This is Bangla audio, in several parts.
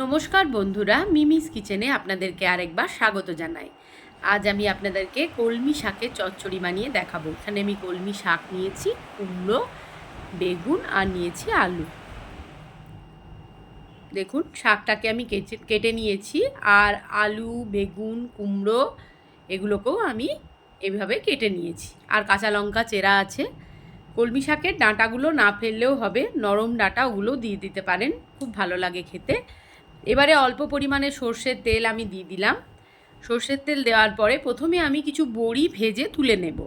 নমস্কার বন্ধুরা, মিমিস কিচেনে আপনাদেরকে আরেকবার স্বাগত জানাই। আজ আমি আপনাদেরকে কলমি শাকের চচ্চড়ি বানিয়ে দেখাবো। এখানে আমি কলমি শাক নিয়েছি, কুমড়ো, বেগুন আর নিয়েছি আলু। দেখুন, শাকটাকে আমি কেটে কেটে নিয়েছি আর আলু, বেগুন, কুমড়ো এগুলোকেও আমি এভাবে কেটে নিয়েছি। আর কাঁচা লঙ্কা চেরা আছে। কলমি শাকের ডাঁটাগুলো না ফেললেও হবে, নরম ডাঁটা ওগুলো দিয়ে দিতে পারেন, খুব ভালো লাগে খেতে। এবারে অল্প পরিমাণে সর্ষের তেল আমি দিয়ে দিলাম। সর্ষের তেল দেওয়ার পরে প্রথমে আমি কিছু বড়ি ভেজে তুলে নেব।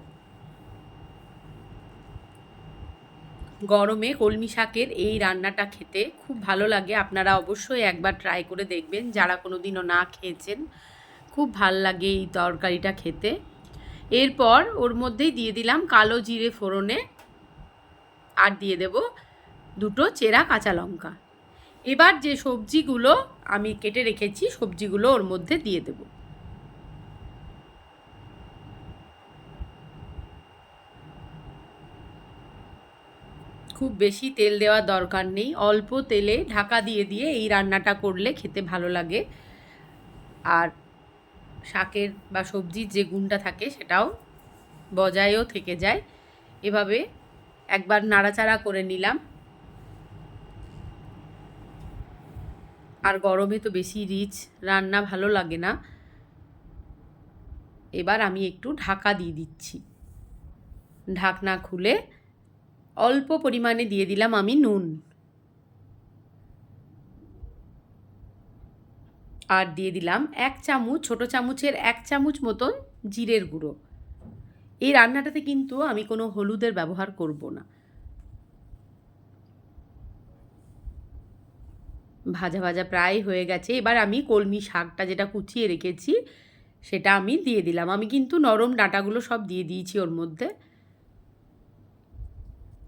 গরমে কলমি শাকের এই রান্নাটা খেতে খুব ভালো লাগে। আপনারা অবশ্যই একবার ট্রাই করে দেখবেন। যারা কোনো দিনও না খেয়েছেন, খুব ভালো লাগে এই তরকারিটা খেতে। এরপর ওর মধ্যেই দিয়ে দিলাম কালো জিরে ফোড়নে। আর দিয়ে দেব দুটো চেরা কাঁচা লঙ্কা। এবার যে সবজিগুলো আমি কেটে রেখেছি, সবজিগুলো ওর মধ্যে দিয়ে দেব। খুব বেশি তেল দেওয়ার দরকার নেই। অল্প তেলে ঢাকা দিয়ে দিয়ে এই রান্নাটা করলে খেতে ভালো লাগে। আর শাকের বা সবজির যে গুণটা থাকে সেটাও বজায়ও থেকে যায়। এভাবে একবার নাড়াচাড়া করে নিলাম। আর গরমে তো বেশি রিচ রান্না ভালো লাগে না। এবার আমি একটু ঢাকা দিয়ে দিচ্ছি। ঢাকনা খুলে অল্প পরিমাণে দিয়ে দিলাম আমি নুন। আর দিয়ে দিলাম এক চামচ, ছোট চামচের এক চামচ মতন জিরের গুঁড়ো। এই রান্নাটাতে কিন্তু আমি কোনো হলুদের ব্যবহার করব না। ভাজা ভাজা প্রায় হয়ে গেছে। এবার আমি কলমি শাকটা যেটা কুচিয়ে রেখেছি, সেটা আমি দিয়ে দিলাম। আমি কিন্তু নরম ডাঁটাগুলো সব দিয়ে দিয়েছি ওর মধ্যে।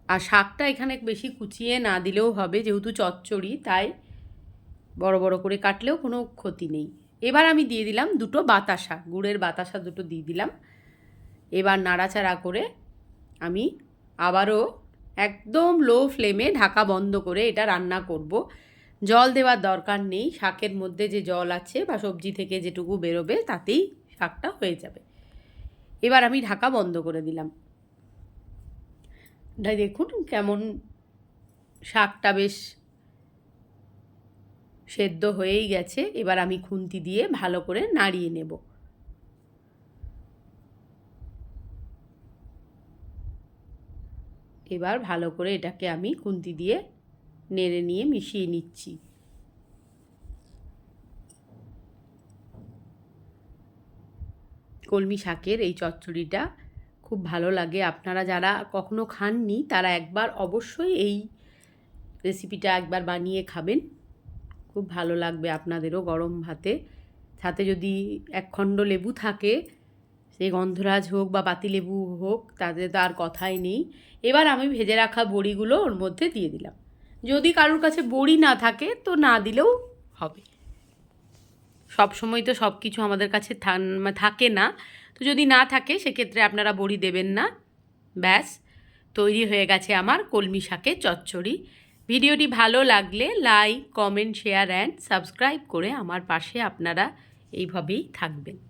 আর শাকটা এখানে বেশি কুচিয়ে না দিলেও হবে, যেহেতু চচ্চড়ি, তাই বড় বড় করে কাটলেও কোনো ক্ষতি নেই। এবার আমি দিয়ে দিলাম দুটো বাতাসা, গুড়ের বাতাসা দুটো দিয়ে দিলাম। এবার নাড়াচাড়া করে আমি আবারও একদম লো ফ্লেমে ঢাকা বন্ধ করে এটা রান্না করব। জল দেওয়ার দরকার নেই। শাকের মধ্যে যে জল আছে বা সবজি থেকে যেটুকু বেরোবে, তাতেই শাকটা হয়ে যাবে। এবার আমি ঢাকা বন্ধ করে দিলাম। দেখুন কেমন শাকটা বেশ সেদ্ধ হয়েই গেছে। এবার আমি খুন্তি দিয়ে ভালো করে নাড়িয়ে নেব। এবার ভালো করে এটাকে আমি খুন্তি দিয়ে নেড়ে নিয়ে মিশিয়ে নিচ্ছি। কলমি শাকের এই চচ্চড়িটা খুব ভালো লাগে। আপনারা যারা কখনো খাননি, তারা একবার অবশ্যই এই রেসিপিটা একবার বানিয়ে খাবেন। খুব ভালো লাগবে আপনাদেরও গরম ভাতে। সাথে যদি এক খণ্ড লেবু থাকে সে গন্ধরাজ হোক বা পাতিলেবু হোক তাদের তো আর কথাই নেই। এবার আমি ভেজে রাখা বড়িগুলো ওর মধ্যে দিয়ে দিলাম। যদি কারোর কাছে বড়ি না থাকে, তো না দিলেও হবে। সব সময় তো সব কিছু আমাদের কাছে থাকে না। তো যদি না থাকে, সেক্ষেত্রে আপনারা বড়ি দেবেন না। ব্যাস, তৈরি হয়ে গেছে আমার কলমি শাকের চচ্চড়ি। ভিডিওটি ভালো লাগলে like, comment, share, and subscribe করে আমার পাশে আপনারা এইভাবেই থাকবেন।